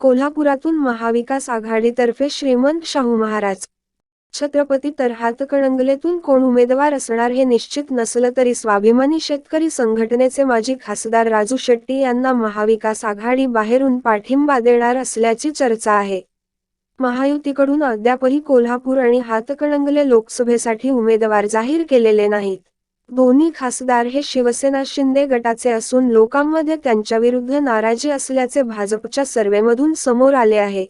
कोल्हापुरातून महाविकास आघाडीतर्फे श्रीमंत शाहू महाराज. छत्रपती तर हातकणंगलेतून कोण उमेदवार असणार हे निश्चित नसलं तरी स्वाभिमानी शेतकरी संघटनेचे माजी खासदार राजू शेट्टी यांना महाविकास आघाडी बाहेरून पाठिंबा देणार असल्याची चर्चा आहे. महायुतीकडून अद्यापही कोल्हापूर आणि हातकणंगले लोकसभेसाठी उमेदवार जाहीर केलेले नाहीत. दोन्ही खासदार हे शिवसेना शिंदे गटाचे असून लोकांमध्ये त्यांच्याविरुद्ध नाराजी असल्याचे भाजपच्या सर्वेमधून समोर आले आहे.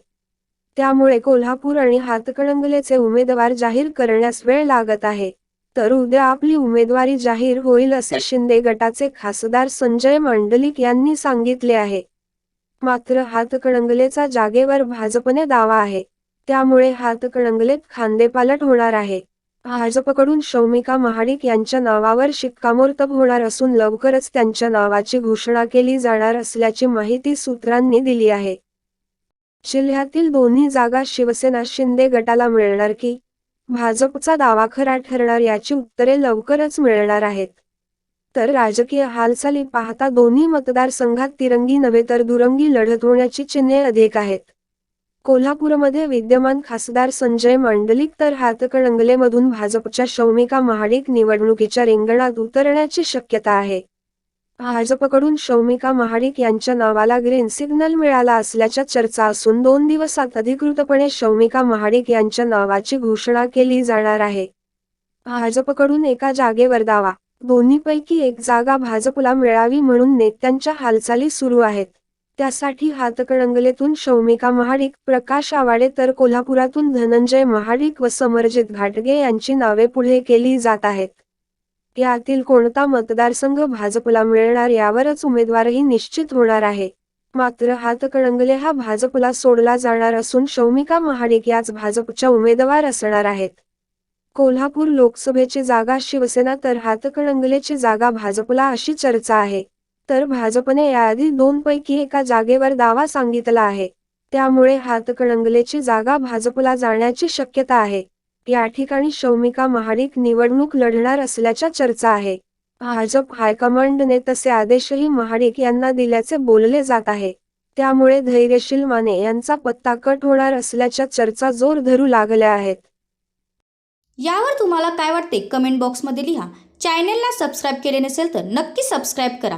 त्यामुळे कोल्हापूर आणि हातकणंगलेचे उमेदवार जाहीर करण्यास वेळ लागत आहे. तर उद्या आपली उमेदवारी जाहीर होईल असे शिंदे गटाचे खासदार संजय मांडलिक यांनी सांगितले आहे. मात्र हातकणंगलेचा जागेवर भाजपने दावा आहे. त्यामुळे हातकणंगलेत खांदेपालट होणार आहे. भाजपकडून शौमिका महाडिक यांच्या नावावर शिक्कामोर्तब होणार असून लवकरच त्यांच्या नावाची घोषणा केली जाणार असल्याची माहिती सूत्रांनी दिली आहे. जिल्ह्यातील दोन्ही जागा शिवसेना शिंदे गटाला मिळणार की भाजपचा दावा खरा ठरणार याची उत्तरे लवकरच मिळणार आहेत. तर राजकीय हालचाली पाहता दोन्ही मतदारसंघात तिरंगी नव्हे तर दुरंगी लढत होण्याची चिन्हे अधिक आहेत. कोल्हापूरमध्ये विद्यमान खासदार संजय मांडलिक तर हातकणंगलेमधून भाजपच्या शौमिका महाडिक निवडणुकीच्या रिंगणात उतरण्याची शक्यता आहे. भाजपकडून शौमिका महाडिक यांच्या नावाला ग्रीन सिग्नल मिळाला असल्याच्या चर्चा असून दोन दिवसात अधिकृतपणे शौमिका महाडिक यांच्या नावाची घोषणा केली जाणार आहे. भाजपकडून एका जागेवर दावा दोन्हीपैकी एक जागा भाजपला मिळावी म्हणून नेत्यांच्या हालचाली सुरू आहेत. त्यासाठी हातकणंगलेतून शौमिका महाडिक प्रकाश आवाडे तर कोल्हापुरातून धनंजय महाडिक व समरजित घाटगे यांची नावे पुढे केली जात आहेत. यातील कोणता मतदारसंघ भाजपला मिळणार यावरच उमेदवारही निश्चित होणार आहे. मात्र हातकणंगले हा भाजपला सोडला जाणार असून शौमिका महाडिक याच भाजपच्या उमेदवार असणार आहेत. कोल्हापूर लोकसभेची जागा शिवसेना तर हातकणंगलेची जागा भाजपला अशी चर्चा आहे. तर भाजपने याआधी दोन पैकी एका जागेवर दावा सांगितला आहे. त्यामुळे हातकणंगलेची जागा भाजपला जाण्याची शक्यता आहे. या ठिकाणी शौमिका महाडिक निवडणूक लढणार असल्याच्या चर्चा आहे. भाजप हायकमांडने तसे आदेशही महाडिक यांना दिल्याचे बोलले जात आहे. त्यामुळे धैर्यशील माने यांचा पत्ता कट होणार असल्याच्या चर्चा जोर धरू लागल्या आहेत. यावर तुम्हाला काय वाटते? कमेंट बॉक्समध्ये लिहा. चॅनेलला सबस्क्राईब केले नसेल तर नक्की सबस्क्राईब करा.